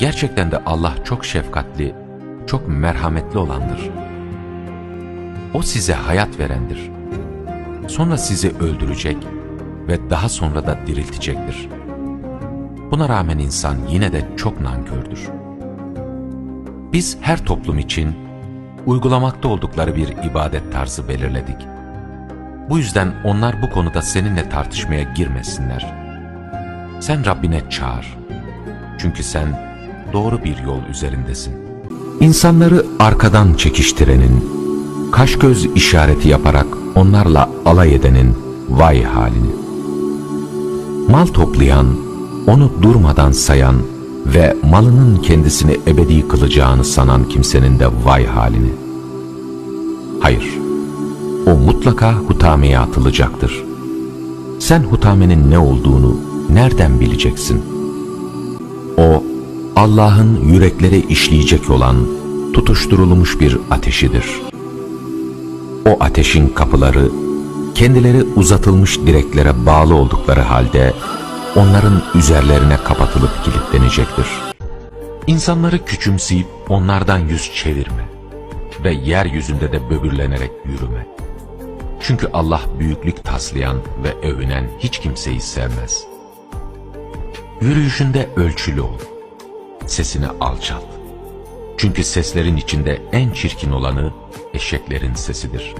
Gerçekten de Allah çok şefkatli, çok merhametli olandır. O size hayat verendir. Sonra sizi öldürecek ve daha sonra da diriltecektir. Buna rağmen insan yine de çok nankördür. Biz her toplum için uygulamakta oldukları bir ibadet tarzı belirledik. Bu yüzden onlar bu konuda seninle tartışmaya girmesinler. Sen Rabbine çağır. Çünkü sen doğru bir yol üzerindesin. İnsanları arkadan çekiştirenin, kaş göz işareti yaparak onlarla alay edenin vay halini. Mal toplayan, onu durmadan sayan ve malının kendisini ebedi kılacağını sanan kimsenin de vay halini. Hayır, o mutlaka hutameye atılacaktır. Sen hutamenin ne olduğunu nereden bileceksin? O, Allah'ın yüreklere işleyecek olan tutuşturulmuş bir ateşidir. O ateşin kapıları, kendileri uzatılmış direklere bağlı oldukları halde, onların üzerlerine kapatılıp kilitlenecektir. İnsanları küçümseyip onlardan yüz çevirme ve yeryüzünde de böbürlenerek yürüme. Çünkü Allah büyüklük taslayan ve övünen hiç kimseyi sevmez. Yürüyüşünde ölçülü ol. Sesini alçalt. Çünkü seslerin içinde en çirkin olanı eşeklerin sesidir.